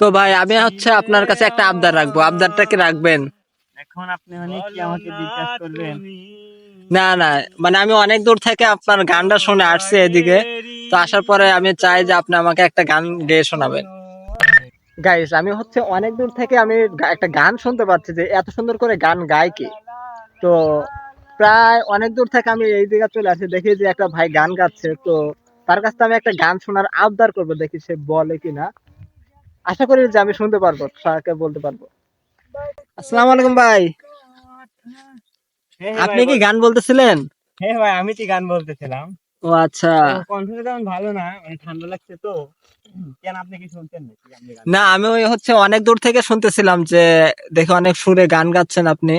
তো ভাই আমি হচ্ছে আপনার কাছে একটা আবদার রাখব। আবদারটা কি রাখবেন? এখন আপনি মানে কি আমাকে জিজ্ঞাসা করবেন? না না মানে আমি অনেক দূর থেকে আপনার গানটা শুনে আসছি এদিকে। তো আসার পরে আমি চাই যে আপনি আমাকে একটা গান গেয়ে শোনাবেন। গাইস আমি হচ্ছে অনেক দূর থেকে আমি একটা গান শুনতে পাচ্ছি যে এত সুন্দর করে গান গায় কি? তো প্রায় অনেক দূর থেকে আমি এই দিকে চলে আসি দেখি যে একটা ভাই গান গাচ্ছে। তো তার কাছ থেকে আমি একটা গান শোনার আবদার করব দেখি সে বলে কিনা। আশা করি যে আমি শুনতে পারব তাকে বলতে পারব। আসসালামু আলাইকুম ভাই। হ্যাঁ আপনি কি গান বলতেছিলেন? হ্যাঁ ভাই আমি কি গান বলতেছিলাম? ও আচ্ছা। কণ্ঠটা তেমন ভালো না মানে ঠান্ডা লাগছে তো। কেন আপনি কি আপনি না আমি ওই হচ্ছে অনেক দূর থেকে শুনতেছিলাম যে দেখে অনেক সুরে গান গাচ্ছেন আপনি।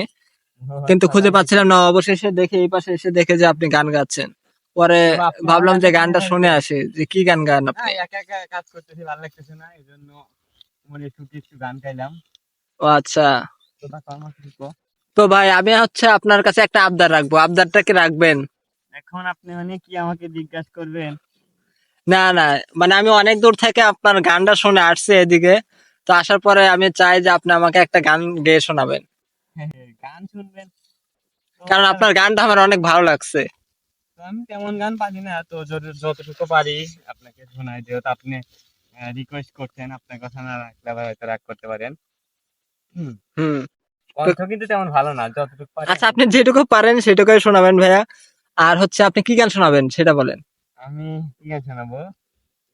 কিন্তু খুঁজে পাচ্ছিলাম না অবশেষে দেখে এই পাশে এসে দেখে যে আপনি গান গাচ্ছেন। পরে ভাবলাম যে গানটা শুনে আসি যে কি গান গান আপনি? হ্যাঁ, একা একা কাজ করতেছি ভালো লাগতেছে না এই জন্য মানে একটু গান গাইলাম। ও আচ্ছা। তো ভাই আমি হচ্ছে আপনার কাছে একটা আবদার রাখব। আবদারটা কি রাখবেন? এখন আপনি মানে কি আমাকে জিজ্ঞাসা করবেন? না না মানে আমি অনেক দূর থেকে আপনার গানটা শুনে আসছি এদিকে। তো আসার পরে আমি চাই যে আপনি আমাকে একটা গান গেয়ে শোনাবেন। গান শুনবেন। কারণ আপনার গানটা আমার অনেক ভালো লাগছে। আমি তেমন গান পারি না তো যতটুকু পারি আপনাকে শোনাই যেহেতু আপনি রিকোয়েস্ট করছেন আপনার কথা না রাখলে আবার হয়তো রাগ করতে পারেন। হুম। কণ্ঠ কিন্তু তেমন ভালো না যতটুকু আচ্ছা আপনি যেটুকু পারেন সেটুকুই শোনাবেন ভাইয়া। আর হচ্ছে আপনি কি গান শোনাবেন সেটা বলেন। আমি কি গান শোনাবো?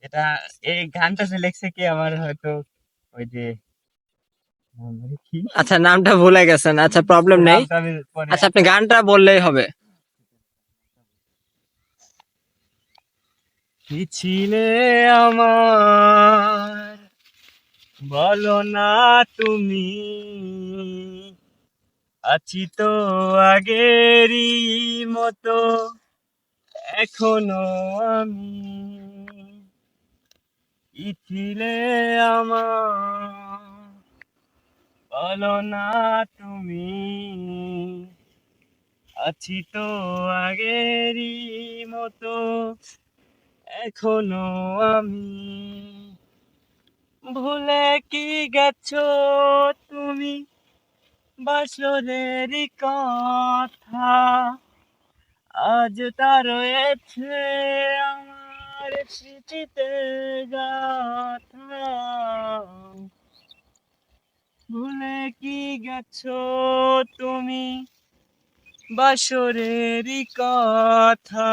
এটা এই গানটা যে লেখছে কি আমার হয়তো ওই যে আচ্ছা নামটা ভুলে গেছেন। আচ্ছা প্রবলেম নেই। আচ্ছা আপনি গানটা বললেই হবে। কি ছিলে আমার। বলো না তুমি, আছি তো আগেরই মতো, এখনও আমি। কি ছিলে আমার। বলো না তুমি, আছি তো আগেরই মতো এখনও আমি ভুলে কি গেছো তুমি? বাসরের কথা আজ তা রয়েছে আমার স্মৃতিতে গাথা। ভুলে কি গেছো তুমি? বাসরের কথা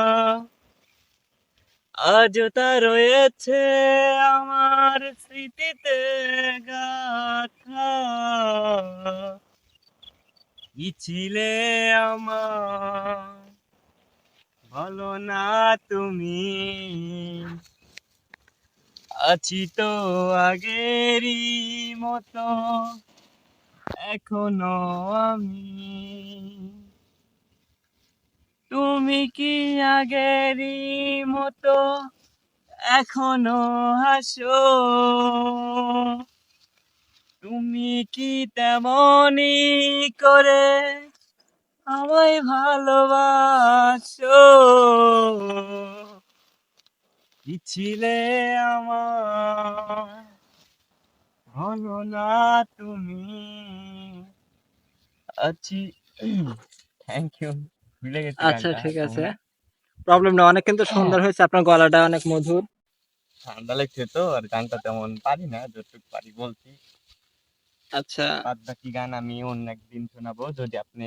আজ তা রয়েছে আমার স্মৃতিতে গাথা। ছিলে আমার? বলো না তুমি। আছি তো আগেরই মতো, এখনও আমি। তুমি কি আগেরই মতো এখনও হাসো? তুমি কি তেমনই করে আমায় ভালোবাসো? ছিলে আমার বলো না তুমি? আছি। থ্যাংক ইউ ভুলে গেছি আচ্ছা ঠিক আছে। প্রবলেম না অনেক কিন্তু সুন্দর হয়েছে আপনার গলাটা অনেক মধুর। ঠান্ডা লাগছে তো আর গানটা তেমন পারি না যতটুকু পারি বলছি। আচ্ছা। বাদ বাকি গান আমি অন্য একদিন শোনাবো যদি আপনি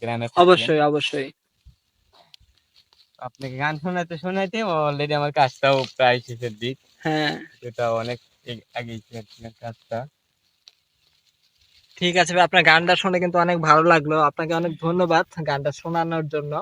গ্রামে অবশ্যই অবশ্যই। আপনাকে গান শোনাতে শোনাইতে অলরেডি আমার কাজটাও প্রায় শেষের দিক। হ্যাঁ। এটা অনেক কি কাজটা। ঠিক আছে ভাই, আপনার গানটা শুনে কিন্তু অনেক ভালো লাগল। আপনাকে অনেক ধন্যবাদ গানটা শোনানোর জন্য।